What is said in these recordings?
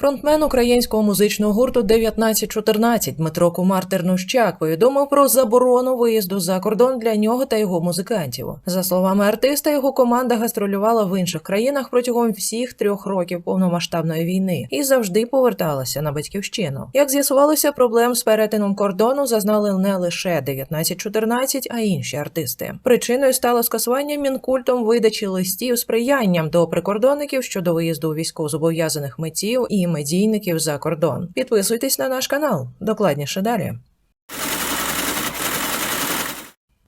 Фронтмен українського музичного гурту 1914 Дмитро Кумар Тернущак повідомив про заборону виїзду за кордон для нього та його музикантів. За словами артиста, його команда гастролювала в інших країнах протягом всіх трьох років повномасштабної війни і завжди поверталася на батьківщину. Як з'ясувалося, проблем з перетином кордону зазнали не лише 1914, а й інші артисти. Причиною стало скасування мінкультом видачі листів з приянням до прикордонників щодо виїзду військовозобов'язаних митців і медійників за кордон. Підписуйтесь на наш канал. Докладніше далі.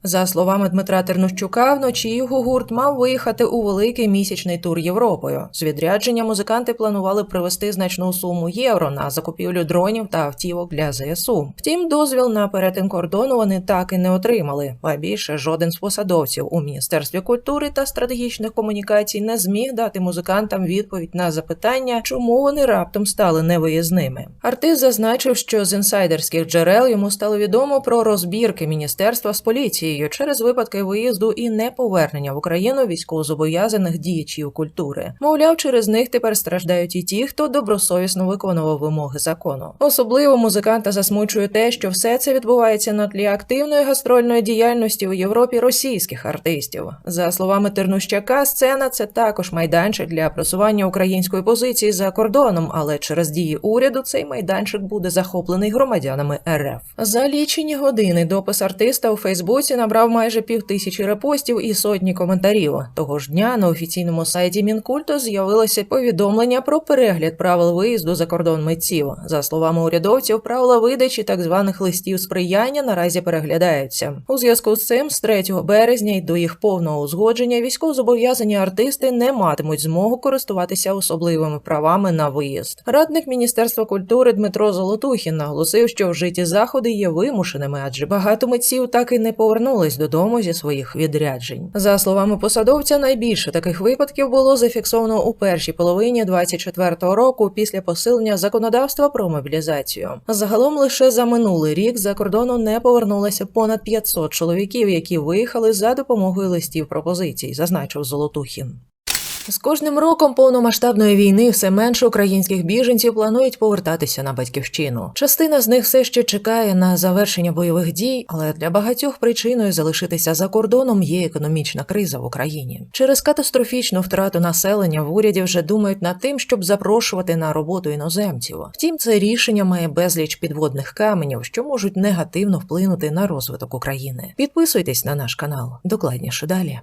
За словами Дмитра Тернощука, вночі його гурт мав виїхати у великий місячний тур Європою. З відрядження музиканти планували привезти значну суму євро на закупівлю дронів та автівок для ЗСУ. Втім, дозвіл на перетин кордону вони так і не отримали. А більше жоден з посадовців у міністерстві культури та стратегічних комунікацій не зміг дати музикантам відповідь на запитання, чому вони раптом стали невиїзними. Артист зазначив, що з інсайдерських джерел йому стало відомо про розбірки міністерства з поліцією через випадки виїзду і неповернення в Україну військовозобов'язаних діячів культури. Мовляв, через них тепер страждають і ті, хто добросовісно виконував вимоги закону. Особливо музиканта засмучує те, що все це відбувається на тлі активної гастрольної діяльності у Європі російських артистів. За словами Тернущака, сцена це також майданчик для просування української позиції за кордоном, але через дії уряду цей майданчик буде захоплений громадянами РФ. За лічені години допис артиста у Фейсбуці набрав майже півтисячі репостів і сотні коментарів. Того ж дня на офіційному сайті Мінкульту з'явилося повідомлення про перегляд правил виїзду за кордон митців. За словами урядовців, правила видачі так званих листів сприяння наразі переглядаються. У зв'язку з цим, з 3 березня й до їх повного узгодження військовозобов'язані артисти не матимуть змогу користуватися особливими правами на виїзд. Радник Міністерства культури Дмитро Золотухін наголосив, що вжиті заходи є вимушеними, адже багато митців так і не повернулись додому зі своїх відряджень. За словами посадовця, найбільше таких випадків було зафіксовано у першій половині 24-го року після посилення законодавства про мобілізацію. Загалом лише за минулий рік за кордону не повернулося понад 500 чоловіків, які виїхали за допомогою листів пропозицій, зазначив Золотухін. З кожним роком повномасштабної війни все менше українських біженців планують повертатися на батьківщину. Частина з них все ще чекає на завершення бойових дій, але для багатьох причиною залишитися за кордоном є економічна криза в Україні. Через катастрофічну втрату населення в уряді вже думають над тим, щоб запрошувати на роботу іноземців. Втім, це рішення має безліч підводних каменів, що можуть негативно вплинути на розвиток України. Підписуйтесь на наш канал. Докладніше далі.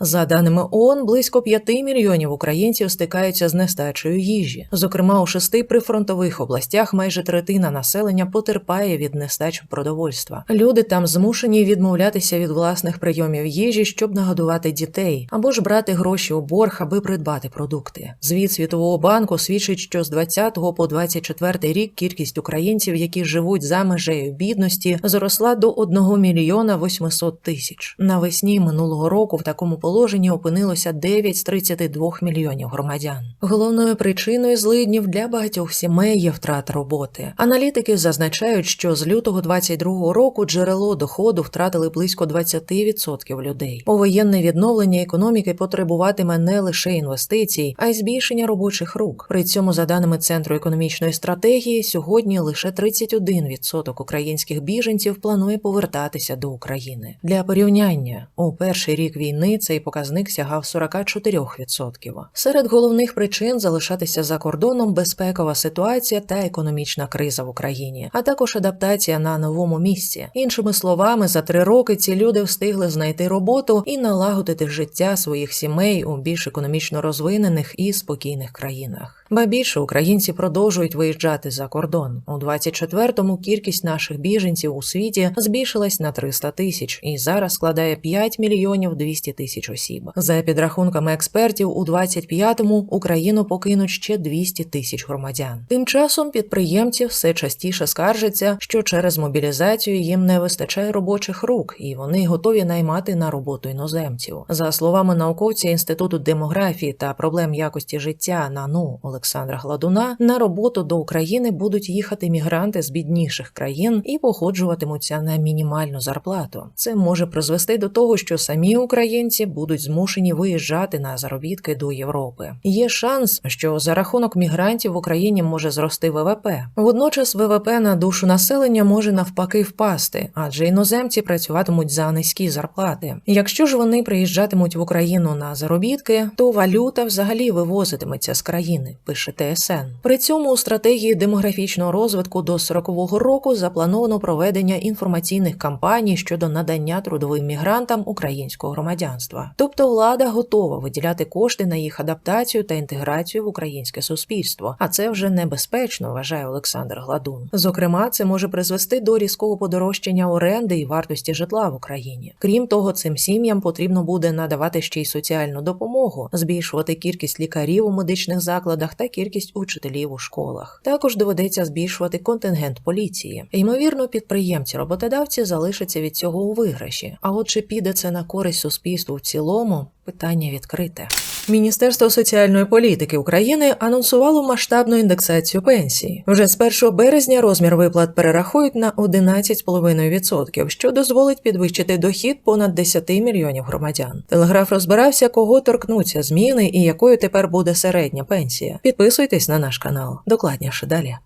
За даними ООН, близько 5 мільйонів українців стикаються з нестачею їжі. Зокрема, у шести прифронтових областях майже третина населення потерпає від нестачі продовольства. Люди там змушені відмовлятися від власних прийомів їжі, щоб нагодувати дітей, або ж брати гроші у борг, аби придбати продукти. Звіт Світового банку свідчить, що з 20 по 24 рік кількість українців, які живуть за межею бідності, зросла до 1 мільйона 800 тисяч. Навесні минулого року в такому положенні опинилося 9 з 32 мільйонів громадян. Головною причиною злиднів для багатьох сімей є втрата роботи. Аналітики зазначають, що з лютого 22 року джерело доходу втратили близько 20% людей. Повоєнне відновлення економіки потребуватиме не лише інвестицій, а й збільшення робочих рук. При цьому, за даними центру економічної стратегії, сьогодні лише 31% українських біженців планує повертатися до України. Для порівняння у перший рік війни цей показник сягав 44%. Серед головних причин залишатися за кордоном безпекова ситуація та економічна криза в Україні, а також адаптація на новому місці. Іншими словами, за три роки ці люди встигли знайти роботу і налагодити життя своїх сімей у більш економічно розвинених і спокійних країнах. Ба більше українці продовжують виїжджати за кордон. У 24-му кількість наших біженців у світі збільшилась на 300 тисяч і зараз складає 5 мільйонів 200 тисяч осіб. За підрахунками експертів, у 25-му Україну покинуть ще 200 тисяч громадян. Тим часом підприємці все частіше скаржаться, що через мобілізацію їм не вистачає робочих рук, і вони готові наймати на роботу іноземців. За словами науковця інституту демографії та проблем якості життя НАНУ Олександра Гладуна, на роботу до України будуть їхати мігранти з бідніших країн і походжуватимуться на мінімальну зарплату. Це може призвести до того, що самі українці будуть змушені виїжджати на заробітки до Європи. Є шанс, що за рахунок мігрантів в Україні може зрости ВВП. Водночас ВВП на душу населення може навпаки впасти, адже іноземці працюватимуть за низькі зарплати. Якщо ж вони приїжджатимуть в Україну на заробітки, то валюта взагалі вивозитиметься з країни, пише ТСН. При цьому у стратегії демографічного розвитку до 40-го року заплановано проведення інформаційних кампаній щодо надання трудовим мігрантам українського громадянства. Тобто влада готова виділяти кошти на їх адаптацію та інтеграцію в українське суспільство. А це вже небезпечно, вважає Олександр Гладун. Зокрема, це може призвести до різкого подорожчання оренди і вартості житла в Україні. Крім того, цим сім'ям потрібно буде надавати ще й соціальну допомогу, збільшувати кількість лікарів у медичних закладах та кількість учителів у школах. Також доведеться збільшувати контингент поліції. Ймовірно, підприємці-роботодавці залишаться від цього у виграші. А от чи піде це на користь суспільству в цілому? Питання відкрите. Міністерство соціальної політики України анонсувало масштабну індексацію пенсій. Вже з 1 березня розмір виплат перерахують на 11,5%, що дозволить підвищити дохід понад 10 мільйонів громадян. Телеграф розбирався, кого торкнуться зміни і якою тепер буде середня пенсія. Підписуйтесь на наш канал. Докладніше далі.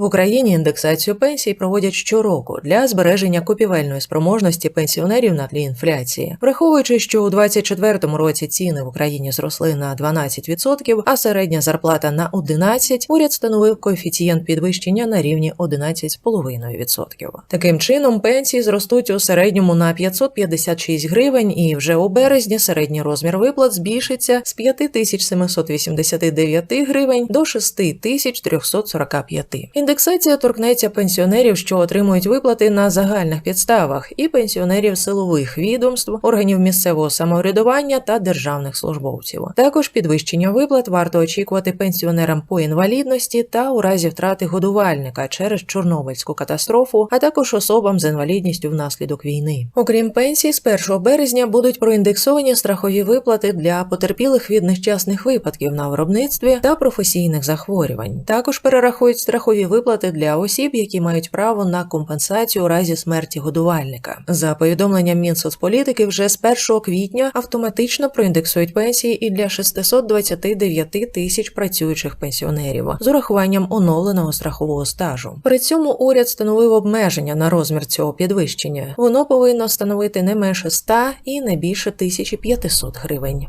В Україні індексацію пенсій проводять щороку для збереження купівельної спроможності пенсіонерів на тлі інфляції, враховуючи, що у 2024 році ціни в Україні зросли на 12%, а середня зарплата на 11%, уряд встановив коефіцієнт підвищення на рівні 11,5%. Таким чином, пенсії зростуть у середньому на 556 гривень, і вже у березні середній розмір виплат збільшиться з 5789 гривень до 6345. Індексація торкнеться пенсіонерів, що отримують виплати на загальних підставах, і пенсіонерів силових відомств, органів місцевого самоврядування та державних службовців. Також підвищення виплат варто очікувати пенсіонерам по інвалідності та у разі втрати годувальника через Чорнобильську катастрофу, а також особам з інвалідністю внаслідок війни. Окрім пенсій, з 1 березня будуть проіндексовані страхові виплати для потерпілих від нещасних випадків на виробництві та професійних захворювань. Також перерахують страхові виплати для осіб, які мають право на компенсацію у разі смерті годувальника. За повідомленням Мінсоцполітики, вже з 1 квітня автоматично проіндексують пенсії і для 629 тисяч працюючих пенсіонерів з урахуванням оновленого страхового стажу. При цьому уряд встановив обмеження на розмір цього підвищення. Воно повинно становити не менше 100 і не більше 1500 гривень.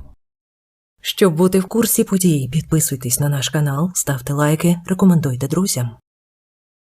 Щоб бути в курсі подій, підписуйтесь на наш канал, ставте лайки, рекомендуйте друзям.